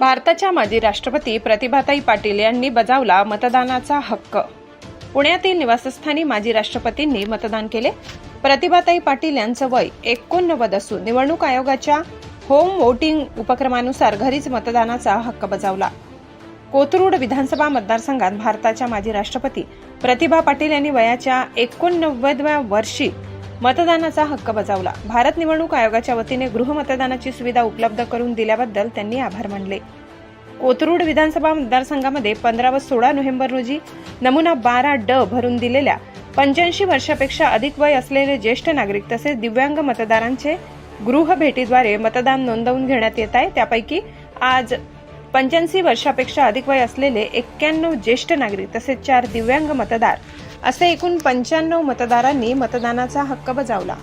भारताच्या माजी राष्ट्रपती प्रतिभाताई पाटील यांनी बजावला मतदानाचा हक्क. पुण्यातील निवासस्थानी माजी राष्ट्रपतींनी मतदान केले. प्रतिभाताई पाटील यांचं वय एकोणनव्वद असून निवडणूक आयोगाच्या होम वोटिंग उपक्रमानुसार घरीच मतदानाचा हक्क बजावला. कोथरूड विधानसभा मतदारसंघात भारताच्या माजी राष्ट्रपती प्रतिभा पाटील यांनी वयाच्या एकोणनव्वदव्या वर्षी मतदानाचा हक्क बजावला. भारत निवडणूक आयोगाच्या वतीने गृहमतदानाची सुविधा उपलब्ध करून दिल्याबद्दल त्यांनी आभार मानले. कोथरूड विधानसभा मतदारसंघामध्ये पंधरा व सोळा नोव्हेंबर रोजी नमुना बारा ड भरून दिलेल्या पंच्याऐंशी वर्षापेक्षा अधिक वय असलेले ज्येष्ठ नागरिक तसेच दिव्यांग मतदारांचे गृह भेटीद्वारे मतदान नोंदवून घेण्यात येत आहे. त्यापैकी आज पंच्याऐंशी वर्षापेक्षा अधिक वय असलेले एक्क्याण्णव ज्येष्ठ नागरिक तसेच चार दिव्यांग मतदार असे एकूण पंच्याण्णव मतदारांनी मतदानाचा हक्क बजावला.